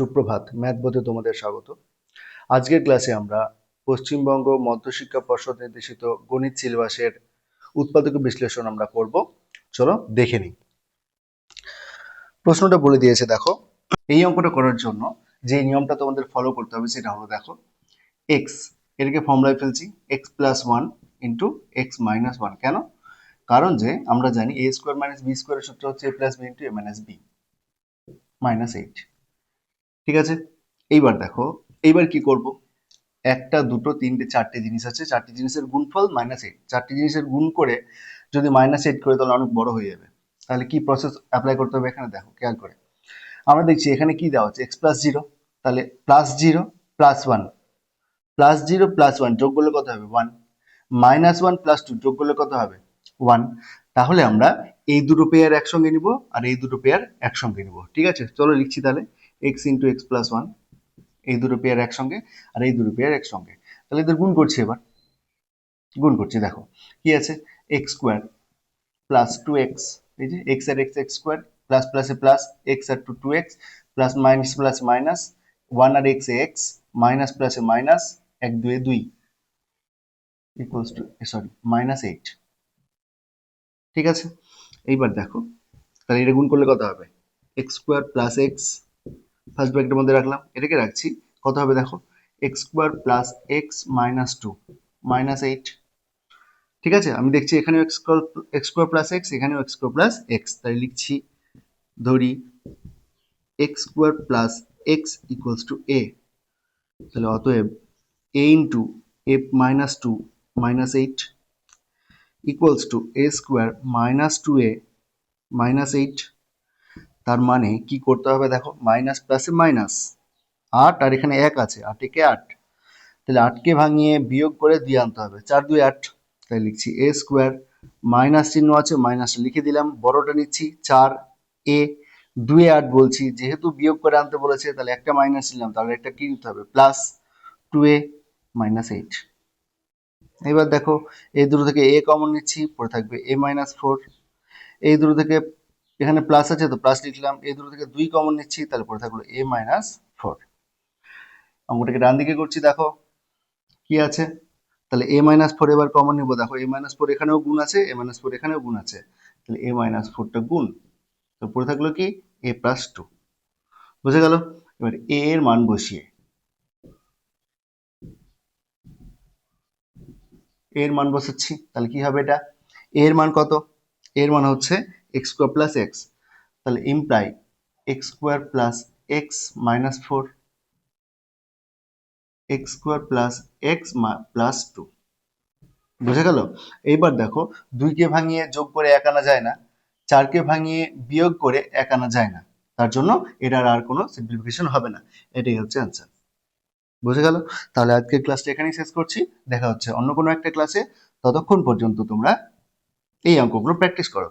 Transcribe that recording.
সুপ্রভাত ম্যাথ বোধে তোমাদের স্বাগত। আজকের ক্লাসে আমরা পশ্চিমবঙ্গ মধ্যশিক্ষা পর্ষদ নির্দেশিত গণিত সিলেবাসের উৎপাদক বিশ্লেষণ আমরা করব। চলো দেখে নিই। প্রশ্নটা বলে দিয়েছে, দেখো, এই অঙ্কটা করার জন্য যে নিয়মটা তোমাদের ফলো করতে হবে সেটা হলো, দেখো এক্স এটাকে ফর্মুলায় ফেলছি X plus one into X minus one কেন? কারণ যে আমরা জানি এ স্কোয়ার মাইনাস বি স্কোয়ারের সূত্র হচ্ছে A plus B into A minus B minus eight ঠিক আছে? এইবার দেখো, এইবার কি করব? একটা, দুটো, তিনটে, চারটে জিনিস আছে, চারটে জিনিসের গুণফল মাইনাস এইট চারটে জিনিসের গুণ করে যদি মাইনাস এইট করে তাহলে অনেক বড় হয়ে যাবে। তাহলে কি প্রসেস অ্যাপ্লাই করতে হবে এখানে? দেখো, খেয়াল করে। আমরা দেখছি এখানে কি দেওয়া হচ্ছে এক্স প্লাস জিরো তাহলে plus zero plus one plus zero plus one যোগ করলে কত হবে? One minus one plus two যোগ করলে কত হবে? ওয়ান তাহলে আমরা এই দুটো পেয়ার একসঙ্গে নিব আর এই দুটো পেয়ার একসঙ্গে নিব। ঠিক আছে? চলো লিখছি তাহলে। X into X plus one এই দুটো পেয়ার একসঙ্গে আর এই দুটো পেয়ার একসঙ্গে। তাহলে এদের গুণ করছি এবার। গুণ করছি, দেখো। কি আছে? X square plus two X এই যে এক্স আর এক্স এক্স স্কোয়ার প্লাস প্লাসে প্লাস এক্স আর two two X plus minus plus minus one আর এক্স এ এক্স মাইনাস প্লাসে মাইনাস এক, দুয়ে দুই equals to sorry minus eight ঠিক আছে? এইবার দেখো, তাহলে এটা গুণ করলে কত হবে? X square plus X first ব্র্যাকেটের মধ্যে রাখলাম। এটাকে রাখছি। কত হবে দেখো? X square plus X minus two minus eight ঠিক আছে? আমি দেখছি এখানে X square X square plus X এখানেও এক্স স্কোয়ার প্লাস এক্স তাই লিখছি, ধরি X square plus X equals to A তাহলে অতএব A into A minus two minus eight equals to A square minus two A minus eight তার মানে কি করতে হবে দেখো মাইনাস প্লাসে মাইনাস আট আর এখানে এক আছে, আট একে আট? তাহলে আটকে ভাঙিয়ে বিয়োগ করে দিয়ে আনতে হবে, চার দুই আট। তাই লিখছি এ স্কোয়ার মাইনাস চিহ্ন আছে মাইনাসটা লিখে দিলাম, বড়টা নিচ্ছি, চার এ দুই আট বলছি, যেহেতু বিয়োগ করে আনতে বলেছে, তাহলে একটা মাইনাস নিলাম, তাহলে একটা কি নিতে হবে? Plus two A minus eight এবার দেখো, এই দুটো থেকে এ কমন নিচ্ছি, পরে থাকবে এ মাইনাস ফোর এই দুটো থেকে এখানে প্লাস আছে তো প্লাস লিখলাম, এই দুটো থেকে দুই কমন নিচ্ছি তাহলে পরে থাকল এ মাইনাস ফোর অঙ্কটাকে ডান দিকে করছি, দেখো কি আছে? তাহলে এ মাইনাস ফোর এবার কমন নিব, দেখো এ মাইনাস ফোর এখানেও গুণ আছে এ মাইনাস ফোর এখানেও গুণ আছে। তাহলে এ মাইনাস ফোরটা গুণ, তো পরে থাকল কি? এ প্লাস টু বুঝে গেল? এবার এ এর মান বসিয়ে। এর মান বসাচ্ছি, তাহলে কি হবে এটা? এর মান কত? এর মান হচ্ছে এক্স স্কোয়ার প্লাস এক্স তাহলে imply X square plus X minus four X square plus X plus two বুঝে গেল? এইবার দেখো, দুইকে ভাঙিয়ে যোগ করে এক আনা যায় না, চারকে ভাঙিয়ে বিয়োগ করে এক আনা যায় না। তার জন্য এটার আর কোনো সিম্পলিফিকেশন হবে না। এটাই হচ্ছে অ্যান্সার বুঝে গেল? তাহলে আজকের ক্লাসটা এখানেই শেষ করছি। দেখা হচ্ছে অন্য কোনো একটা ক্লাসে ততক্ষণ পর্যন্ত তোমরা এই অঙ্কগুলো প্র্যাকটিস করো।